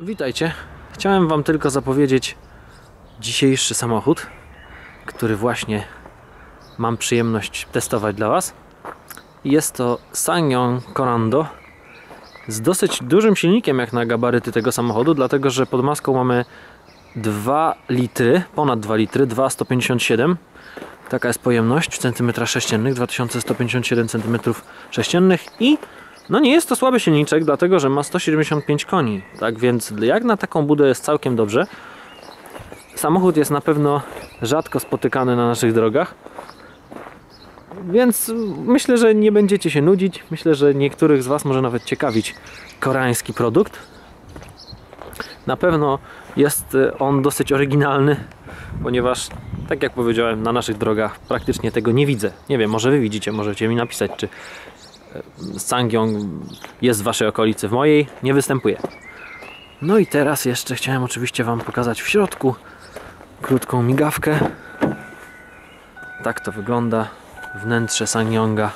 Witajcie. Chciałem Wam tylko zapowiedzieć dzisiejszy samochód, który właśnie mam przyjemność testować dla Was. Jest to Ssangyong Corando z dosyć dużym silnikiem jak na gabaryty tego samochodu, dlatego że pod maską mamy 2 litry, ponad 2 litry, 2,157 Taka jest pojemność w centymetrach sześciennych, 2157 cm sześciennych i no nie jest to słaby silniczek, dlatego że ma 175 koni. Tak więc jak na taką budę jest całkiem dobrze. Samochód jest na pewno rzadko spotykany na naszych drogach. Więc myślę, że nie będziecie się nudzić. Myślę, że niektórych z Was może nawet ciekawić koreański produkt. Na pewno jest on dosyć oryginalny, ponieważ, tak jak powiedziałem, na naszych drogach praktycznie tego nie widzę. Nie wiem, może Wy widzicie, możecie mi napisać, czy Sangyong jest w Waszej okolicy. W mojej nie występuje. No i teraz jeszcze chciałem oczywiście Wam pokazać w środku krótką migawkę. Tak to wygląda wnętrze Sangyonga.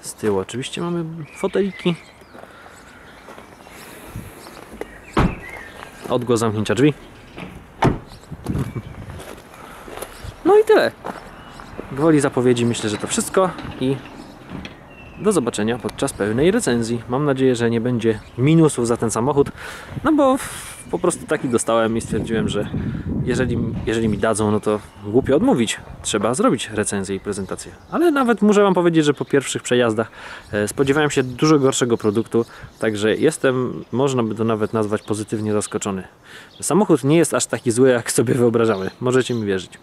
Z tyłu oczywiście mamy foteliki. Odgłos zamknięcia drzwi. No i tyle. Gwoli zapowiedzi myślę, że to wszystko i do zobaczenia podczas pełnej recenzji. Mam nadzieję, że nie będzie minusów za ten samochód, no bo po prostu taki dostałem i stwierdziłem, że jeżeli, jeżeli mi dadzą, no to głupio odmówić. Trzeba zrobić recenzję i prezentację. Ale nawet muszę Wam powiedzieć, że po pierwszych przejazdach e, spodziewałem się dużo gorszego produktu, także jestem, można by to nawet nazwać pozytywnie zaskoczony. Samochód nie jest aż taki zły, jak sobie wyobrażamy. Możecie mi wierzyć.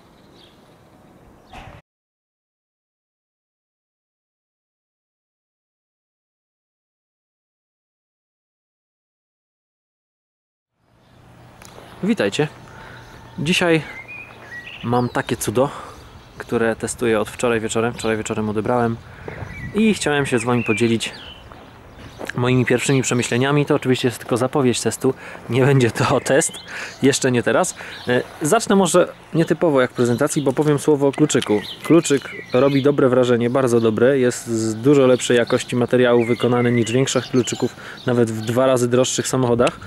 Witajcie. Dzisiaj mam takie cudo, które testuję od wczoraj wieczorem. Wczoraj wieczorem odebrałem i chciałem się z Wami podzielić moimi pierwszymi przemyśleniami. To oczywiście jest tylko zapowiedź testu, nie będzie to test, jeszcze nie teraz. E, Zacznę może nietypowo jak prezentacji, bo powiem słowo o kluczyku. Kluczyk robi dobre wrażenie, bardzo dobre. Jest z dużo lepszej jakości materiału wykonany niż większych kluczyków, nawet w dwa razy droższych samochodach.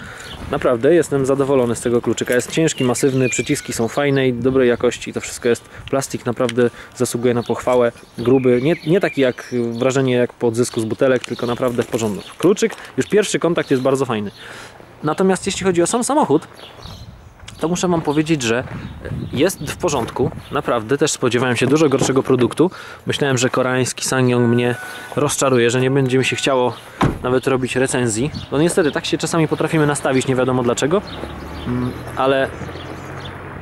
Naprawdę jestem zadowolony z tego kluczyka. Jest ciężki, masywny, przyciski są fajne i dobrej jakości. To wszystko jest plastik, naprawdę zasługuje na pochwałę. Gruby, nie, nie taki jak wrażenie jak po odzysku z butelek, tylko naprawdę w porządku. Kluczyk, już pierwszy kontakt jest bardzo fajny. Natomiast jeśli chodzi o sam samochód, to muszę Wam powiedzieć, że jest w porządku. Naprawdę też spodziewałem się dużo gorszego produktu. Myślałem, że koreański Sangyong mnie rozczaruje, że nie będzie mi się chciało nawet robić recenzji. No niestety, tak się czasami potrafimy nastawić, nie wiadomo dlaczego, Mm, ale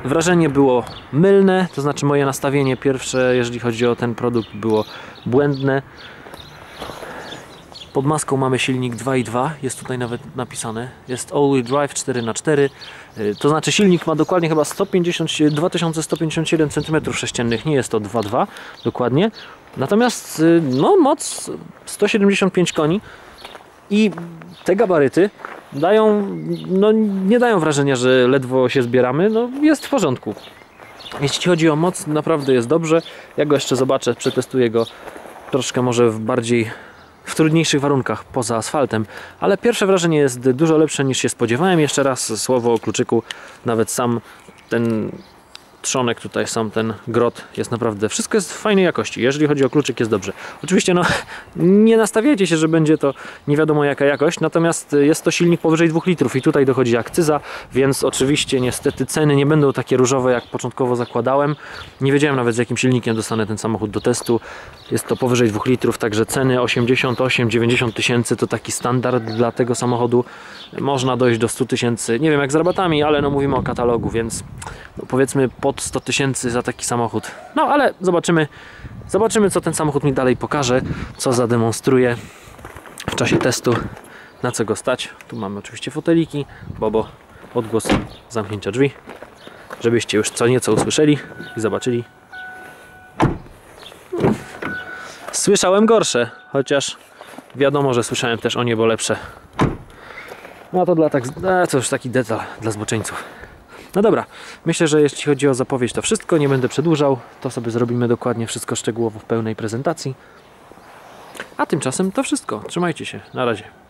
wrażenie było mylne, to znaczy moje nastawienie pierwsze, jeżeli chodzi o ten produkt, było błędne. Pod maską mamy silnik 2.2, jest tutaj nawet napisane. Jest all-wheel drive 4x4. y, To znaczy silnik ma dokładnie chyba 150, 2157 cm3, nie jest to 2.2 dokładnie. Natomiast y, no, moc 175 koni i te gabaryty dają, no nie dają wrażenia, że ledwo się zbieramy, no jest w porządku. Jeśli chodzi o moc, naprawdę jest dobrze. Ja go jeszcze zobaczę, przetestuję go troszkę może w bardziej w trudniejszych warunkach poza asfaltem, ale pierwsze wrażenie jest dużo lepsze niż się spodziewałem. Jeszcze raz słowo o kluczyku, nawet sam ten trzonek tutaj, sam ten grot jest naprawdę, wszystko jest w fajnej jakości. Jeżeli chodzi o kluczyk jest dobrze. Oczywiście no nie nastawiajcie się, że będzie to nie wiadomo jaka jakość, natomiast jest to silnik powyżej 2 litrów i tutaj dochodzi akcyza, więc oczywiście niestety ceny nie będą takie różowe jak początkowo zakładałem. Nie wiedziałem nawet z jakim silnikiem dostanę ten samochód do testu. Jest to powyżej 2 litrów, także ceny 88-90 tysięcy to taki standard dla tego samochodu. Można dojść do 100 tysięcy, nie wiem jak z rabatami, ale no mówimy o katalogu, więc no powiedzmy pod 100 tysięcy za taki samochód. No ale zobaczymy, zobaczymy co ten samochód mi dalej pokaże, co zademonstruje w czasie testu, na co go stać. Tu mamy oczywiście foteliki, Bobo, odgłos zamknięcia drzwi, żebyście już co nieco usłyszeli i zobaczyli. Słyszałem gorsze, chociaż wiadomo, że słyszałem też o niebo lepsze. No to dla tak, e, to już taki detal dla zboczeńców. No dobra, myślę, że jeśli chodzi o zapowiedź to wszystko, nie będę przedłużał, to sobie zrobimy dokładnie wszystko szczegółowo w pełnej prezentacji. A tymczasem to wszystko. Trzymajcie się, na razie.